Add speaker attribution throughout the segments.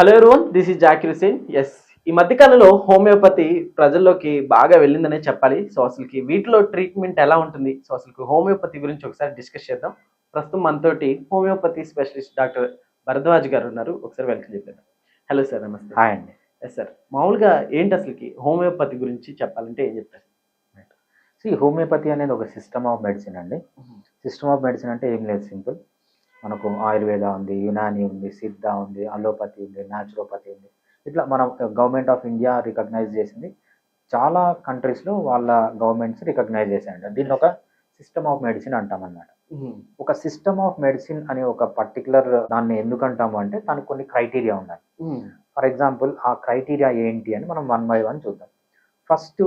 Speaker 1: Hello everyone this is Zakir Hussain yes ఈ మధ్యకాలంలో homeopathy ప్రజల్లోకి బాగా వెళ్ళిందనే చెప్పాలి. సో అసలుకి వీటిలో ట్రీట్మెంట్ ఎలా ఉంటుంది? సో అసలు హోమియోపతి గురించి ఒకసారి డిస్కస్ చేద్దాం. ప్రస్తుతం మనతోటి హోమియోపతి స్పెషలిస్ట్ డాక్టర్ భరద్వాజ్ గారు ఉన్నారు. ఒకసారి వెల్కమ్ చెప్పేద్దాం. హలో సార్ నమస్తే.
Speaker 2: హాయ్ అండి.
Speaker 1: ఎస్ సార్ మామూలుగా ఏంటి అసలుకి హోమియోపతి గురించి చెప్పాలంటే ఏం చెప్తారు?
Speaker 2: సో హోమియోపతి అనేది ఒక సిస్టమ్ ఆఫ్ మెడిసిన్ అండి. సిస్టమ్ ఆఫ్ మెడిసిన్ అంటే ఏం లేదు సింపుల్. మనకు ఆయుర్వేద ఉంది యునాని ఉంది సిద్ధ ఉంది అలోపతి ఉంది న్యాచురోపతి ఉంది. ఇట్లా మనం గవర్నమెంట్ ఆఫ్ ఇండియా రికగ్నైజ్ చేసింది. చాలా కంట్రీస్లో వాళ్ళ గవర్నమెంట్స్ రికగ్నైజ్ చేశాయండి దీన్ని ఒక సిస్టమ్ ఆఫ్ మెడిసిన్ అంటాం అన్నమాట. ఒక సిస్టమ్ ఆఫ్ మెడిసిన్ అనే ఒక పర్టికులర్ దాన్ని ఎందుకు అంటాము అంటే దానికి కొన్ని క్రైటీరియా ఉన్నాయి. ఫర్ ఎగ్జాంపుల్ ఆ క్రైటీరియా ఏంటి అని మనం వన్ బై వన్ చూద్దాం. ఫస్ట్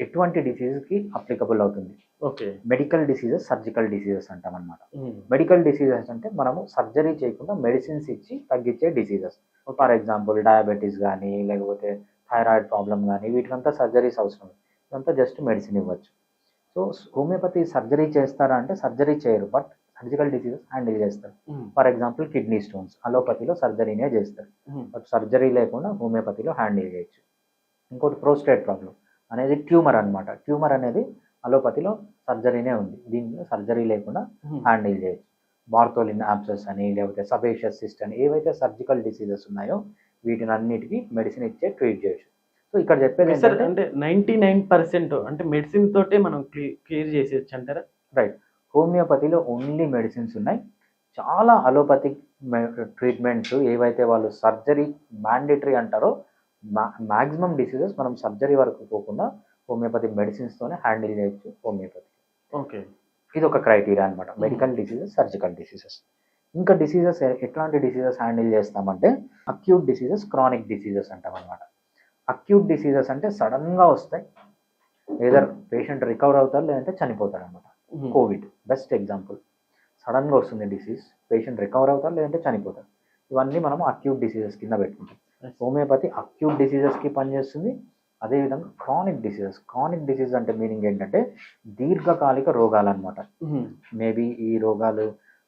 Speaker 2: ఎటువంటి డిసీజ్కి అప్లికబుల్ అవుతుంది.
Speaker 1: Okay.
Speaker 2: Medical diseases surgical diseases అంటాం అనమాట మెడికల్ డిసీజెస్ అంటే మనము సర్జరీ చేయకుండా మెడిసిన్స్ ఇచ్చి తగ్గించే డిసీజెస్ ఫర్ ఎగ్జాంపుల్ డయాబెటీస్ కానీ లేకపోతే థైరాయిడ్ ప్రాబ్లం కానీ వీటికంతా సర్జరీస్ అవసరం. ఇదంతా జస్ట్ మెడిసిన్ ఇవ్వచ్చు. సో హోమియోపతి సర్జరీ చేస్తారా అంటే సర్జరీ చేయరు బట్ సర్జికల్ డిసీజెస్ హ్యాండిల్ చేస్తారు. ఫర్ ఎగ్జాంపుల్ కిడ్నీ స్టోన్స్ అలోపతిలో సర్జరీనే చేస్తారు. బట్ సర్జరీ లేకుండా హోమియోపతిలో హ్యాండిల్ చేయొచ్చు. ఇంకోటి ప్రోస్టేట్ ప్రాబ్లం అనేది ట్యూమర్ అన్నమాట. ట్యూమర్ అనేది అలోపతిలో సర్జరీనే ఉంది. దీనిలో సర్జరీ లేకుండా హ్యాండిల్ చేయొచ్చు. బార్తోలిన్ యాప్సెస్ అని లేకపోతే సబేషియస్ సిస్ట్ అని ఏవైతే సర్జికల్ డిసీజెస్ ఉన్నాయో వీటిని అన్నిటికీ మెడిసిన్ ఇచ్చే ట్రీట్ చేయొచ్చు. సో ఇక్కడ చెప్పేది
Speaker 1: సార్ అంటే నైన్టీ నైన్ పర్సెంట్ అంటే మెడిసిన్ తోటే మనం క్లియర్ చేసేయచ్చు అంటారా?
Speaker 2: రైట్. హోమియోపతిలో ఓన్లీ మెడిసిన్స్ ఉన్నాయి. చాలా అలోపతిక్ ట్రీట్మెంట్స్ ఏవైతే వాళ్ళు సర్జరీ మ్యాండేటరీ అంటారో మ్యాక్సిమం డిసీజెస్ మనం సర్జరీ వరకు పోకుండా హోమియోపతి మెడిసిన్స్తోనే హ్యాండిల్ చేయొచ్చు హోమియోపతి
Speaker 1: ఓకే.
Speaker 2: ఇది ఒక క్రైటీరియా అనమాట మెడికల్ డిసీజెస్ సర్జికల్ డిసీజెస్ ఇంకా డిసీజెస్ ఎట్లాంటి డిసీజెస్ హ్యాండిల్ చేస్తామంటే అక్యూట్ డిసీజెస్ క్రానిక్ డిసీజెస్ అంటాం అనమాట అక్యూట్ డిసీజెస్ అంటే సడన్గా వస్తాయి. ఏదర్ పేషెంట్ రికవర్ అవుతారు లేదంటే చనిపోతారు అనమాట కోవిడ్ బెస్ట్ ఎగ్జాంపుల్ సడన్గా వస్తుంది డిసీజ్ పేషెంట్ రికవర్ అవుతారు లేదంటే చనిపోతారు. ఇవన్నీ మనం అక్యూట్ డిసీజెస్ కింద పెట్టుకుంటాం. హోమియోపతి అక్యూట్ డిసీజెస్కి పనిచేస్తుంది. అదేవిధంగా క్రానిక్ డిసీజెస్ క్రానిక్ డిసీజ్ అంటే మీనింగ్ ఏంటంటే దీర్ఘకాలిక రోగాలు అనమాట మేబీ ఈ రోగాలు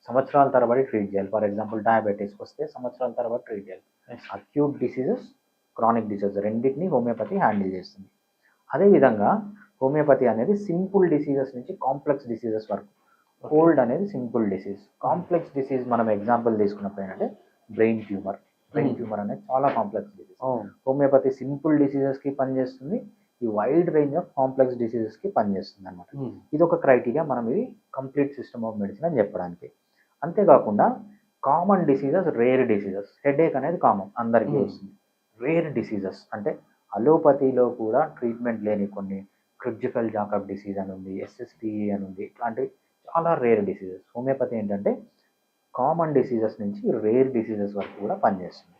Speaker 2: సంవత్సరాల తరబడి ట్రీట్ చేయాలి. ఫర్ ఎగ్జాంపుల్ డయాబెటీస్ వస్తే సంవత్సరాల తరబడి ట్రీట్ చేయాలి. అక్యూట్ డిసీజెస్ క్రానిక్ డిసీజెస్ రెండింటిని హోమియోపతి హ్యాండిల్ చేస్తుంది. అదేవిధంగా హోమియోపతి అనేది సింపుల్ డిసీజెస్ నుంచి కాంప్లెక్స్ డిసీజెస్ వరకు. కోల్డ్ అనేది సింపుల్ డిసీజ్ కాంప్లెక్స్ డిసీజ్ మనం ఎగ్జాంపుల్ తీసుకున్నప్పుడు ఏంటంటే brain tumour brain
Speaker 1: Hmm.
Speaker 2: Tumour అనేది చాలా కాంప్లెక్స్ డిసీజ్ హోమియోపతి సింపుల్ డిసీజెస్కి పనిచేస్తుంది. ఈ వైడ్ రేంజ్ ఆఫ్ కాంప్లెక్స్ డిసీజెస్కి పనిచేస్తుంది అనమాట ఇది ఒక క్రైటీరియా మనం ఇది కంప్లీట్ సిస్టమ్ ఆఫ్ మెడిసిన్ అని చెప్పడానికి. అంతేకాకుండా common diseases rare diseases headache అనేది కామన్ అందరికీ
Speaker 1: Hmm.
Speaker 2: వస్తుంది. రేర్ డిసీజెస్ అంటే అలోపతిలో కూడా ట్రీట్మెంట్ లేని కొన్ని క్రిబ్జికల్ జాకబ్ డిసీజ్ అని ఉంది ఎస్ఎస్టిఈ అని ఉంది ఇట్లాంటివి చాలా రేర్ డిసీజెస్ హోమియోపతి ఏంటంటే కామన్ డిసీజెస్ నుంచి రేర్ డిసీజెస్ వరకు కూడా పనిచేస్తుంది.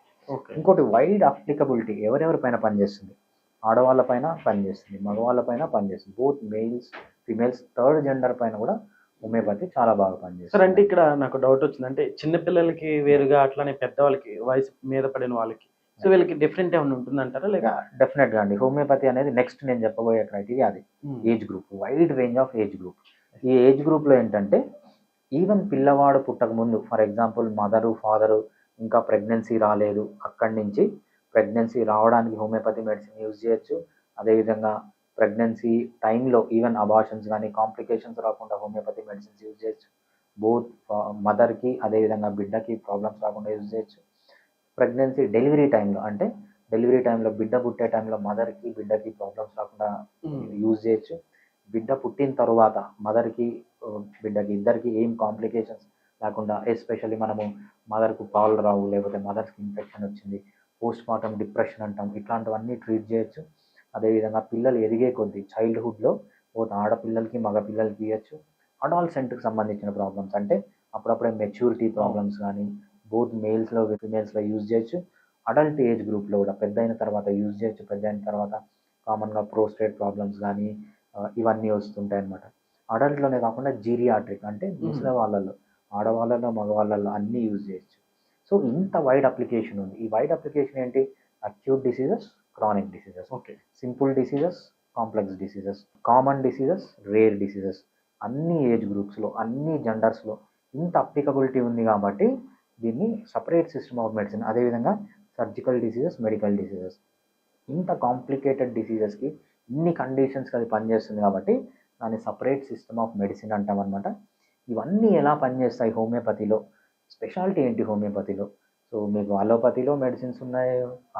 Speaker 2: ఇంకోటి వైడ్ అప్లికబిలిటీ ఎవరెవరిపైన పనిచేస్తుంది? ఆడవాళ్ళ పైన పనిచేస్తుంది మగవాళ్ళ పైన పనిచేస్తుంది. Both males females third gender పైన కూడా హోమియోపతి చాలా బాగా
Speaker 1: సార్
Speaker 2: పనిచేస్తుంది
Speaker 1: అంటే ఇక్కడ నాకు డౌట్ వచ్చింది. అంటే చిన్నపిల్లలకి వేరుగా అట్లానే పెద్దవాళ్ళకి వయసు మీద పడిన వాళ్ళకి సో వీళ్ళకి డిఫరెంట్ ఏమైనా ఉంటుందంటారా లేక
Speaker 2: డెఫినెట్గా అండి. హోమియోపతి అనేది నెక్స్ట్ నేను చెప్పబోయే క్రైటీరియా అది. Age group wide range of age group ఈ ఏజ్ గ్రూప్లో ఏంటంటే ఈవెన్ పిల్లవాడు పుట్టక ముందు ఫర్ ఎగ్జాంపుల్ మదరు ఫాదరు ఇంకా ప్రెగ్నెన్సీ రాలేదు అక్కడి నుంచి ప్రెగ్నెన్సీ రావడానికి హోమియోపతి మెడిసిన్ యూజ్ చేయొచ్చు. అదేవిధంగా ప్రెగ్నెన్సీ టైంలో ఈవెన్ అబార్షన్స్ కానీ కాంప్లికేషన్స్ రాకుండా హోమియోపతి మెడిసిన్స్ యూజ్ చేయొచ్చు. బోత్ మదర్కి అదేవిధంగా బిడ్డకి ప్రాబ్లమ్స్ రాకుండా యూజ్ చేయొచ్చు. ప్రెగ్నెన్సీ డెలివరీ టైంలో అంటే డెలివరీ టైంలో బిడ్డ పుట్టే టైంలో మదర్కి బిడ్డకి ప్రాబ్లమ్స్ రాకుండా యూజ్ చేయొచ్చు. బిడ్డ పుట్టిన తర్వాత మదర్కి బిడ్డకి ఇద్దరికి ఏం కాంప్లికేషన్స్ లేకుండా ఎస్పెషల్లీ మనము మదర్కు పాలు రావు లేకపోతే మదర్స్కి ఇన్ఫెక్షన్ వచ్చింది పోస్ట్ మార్టం డిప్రెషన్ అంటాం ఇట్లాంటివన్నీ ట్రీట్ చేయొచ్చు. అదేవిధంగా పిల్లలు ఎదిగే కొద్దీ చైల్డ్హుడ్లో పోతే ఆడపిల్లలకి మగ పిల్లలకి ఇవ్వచ్చు అడాల్సెంట్కి సంబంధించిన ప్రాబ్లమ్స్ అంటే అప్పుడప్పుడే మెచ్యూరిటీ ప్రాబ్లమ్స్ కానీ బోత్ మేల్స్లో ఫిమేల్స్లో యూజ్ చేయొచ్చు. అడల్ట్ ఏజ్ గ్రూప్లో కూడా పెద్ద అయిన తర్వాత యూజ్ చేయొచ్చు. పెద్ద అయిన తర్వాత కామన్గా ప్రోస్టేట్ ప్రాబ్లమ్స్ కానీ ఇవన్నీ వస్తుంటాయి అనమాట అడల్ట్లోనే కాకుండా జీరియాట్రిక్ అంటే ముసలి వాళ్ళల్లో ఆడవాళ్ళలో మగవాళ్ళలో అన్నీ యూజ్ చేయొచ్చు. సో ఇంత వైడ్ అప్లికేషన్ ఉంది. ఈ వైడ్ అప్లికేషన్ ఏంటి? Acute diseases chronic diseases
Speaker 1: okay.
Speaker 2: Simple diseases complex diseases common diseases rare diseases అన్ని ఏజ్ గ్రూప్స్లో అన్ని జెండర్స్లో ఇంత అప్లికబిలిటీ ఉంది కాబట్టి దీన్ని సపరేట్ సిస్టమ్ ఆఫ్ మెడిసిన్ అదేవిధంగా సర్జికల్ డిసీజెస్ మెడికల్ డిసీజెస్ ఇంత కాంప్లికేటెడ్ డిసీజెస్కి ఇన్ని కండిషన్స్కి అది పనిచేస్తుంది కాబట్టి దాన్ని సపరేట్ సిస్టమ్ ఆఫ్ మెడిసిన్ అంటాం అనమాట ఇవన్నీ ఎలా పనిచేస్తాయి హోమియోపతిలో? స్పెషాలిటీ ఏంటి హోమియోపతిలో? సో మీకు అలోపతిలో మెడిసిన్స్ ఉన్నాయి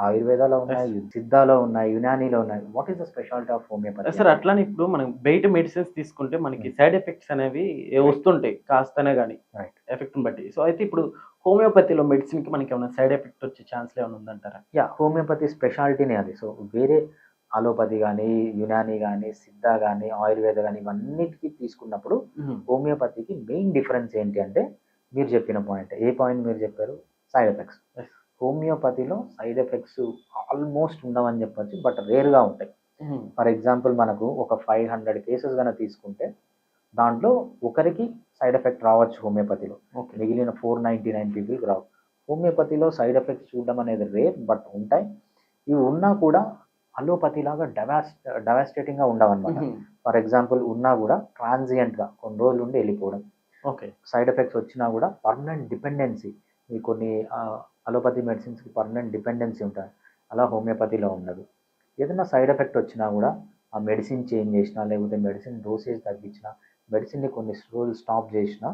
Speaker 2: ఆయుర్వేదాలో ఉన్నాయి సిద్ధాలో ఉన్నాయి యునానీలో ఉన్నాయి. What is the speciality of homeopathy
Speaker 1: sir అట్లానే ఇప్పుడు మనం బయట మెడిసిన్స్ తీసుకుంటే మనకి సైడ్ ఎఫెక్ట్స్ అనేవి వస్తుంటాయి కాస్తనే కానీ. ఎఫెక్ట్ని బట్టి. సో అయితే ఇప్పుడు హోమియోపతిలో మెడిసిన్కి మనకి ఏమైనా సైడ్ ఎఫెక్ట్ వచ్చే ఛాన్స్ ఏమైనా ఉందంటారా?
Speaker 2: యా హోమియోపతి స్పెషాలిటీనే అది. సో వేరే అలోపతి కానీ యునానీ కానీ సిద్ధ కానీ ఆయుర్వేద కానీ ఇవన్నిటికీ తీసుకున్నప్పుడు హోమియోపతికి మెయిన్ డిఫరెన్స్ ఏంటి అంటే మీరు చెప్పిన పాయింట్. ఏ పాయింట్ మీరు చెప్పారు? Side effects. హోమియోపతిలో సైడ్ ఎఫెక్ట్స్ ఆల్మోస్ట్ ఉండవని చెప్పొచ్చు బట్ రేర్గా ఉంటాయి. ఫర్ ఎగ్జాంపుల్ మనకు ఒక ఫైవ్ హండ్రెడ్ కేసెస్ కనుక తీసుకుంటే దాంట్లో ఒకరికి సైడ్ ఎఫెక్ట్ రావచ్చు హోమియోపతిలో
Speaker 1: ఓకే.
Speaker 2: మిగిలిన ఫోర్ నైంటీ నైన్ పీపుల్కి రావు. హోమియోపతిలో సైడ్ ఎఫెక్ట్స్ చూడడం అనేది రేర్ బట్ ఉంటాయి. ఇవి ఉన్నా కూడా అలోపతి లాగా డెవాస్ డెవాస్టేటింగ్గా ఉండవన్నమాట. ఫర్ ఎగ్జాంపుల్ ఉన్నా కూడా ట్రాన్సియంట్గా కొన్ని రోజులు ఉండి వెళ్ళిపోవడం.
Speaker 1: ఓకే.
Speaker 2: సైడ్ ఎఫెక్ట్స్ వచ్చినా కూడా పర్మనెంట్ డిపెండెన్సీ ఈ కొన్ని అలోపతి మెడిసిన్స్కి పర్మనెంట్ డిపెండెన్సీ ఉంటుంది అలా హోమియోపతిలో ఉండదు. ఏదైనా సైడ్ ఎఫెక్ట్ వచ్చినా కూడా ఆ మెడిసిన్ చేంజ్ చేసినా లేకపోతే మెడిసిన్ డోసేజ్ తగ్గించినా మెడిసిన్ని కొన్ని రోజులు స్టాప్ చేసినా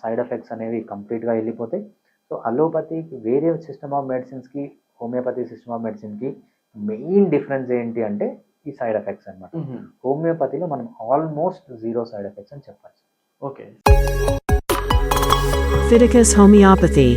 Speaker 2: సైడ్ ఎఫెక్ట్స్ అనేవి కంప్లీట్గా వెళ్ళిపోతాయి. సో అలోపతికి వేరే సిస్టమ్ ఆఫ్ మెడిసిన్స్కి హోమియోపతి సిస్టమ్ ఆఫ్ మెడిసిన్కి మెయిన్ డిఫరెన్స్ ఏంటి అంటే ఈ సైడ్ ఎఫెక్ట్స్ అన్నమాట. హోమియోపతిలో మనం ఆల్మోస్ట్ జీరో సైడ్ ఎఫెక్ట్స్ అని చెప్పచ్చు.
Speaker 1: ఓకే.
Speaker 3: Fiticus homeopathy.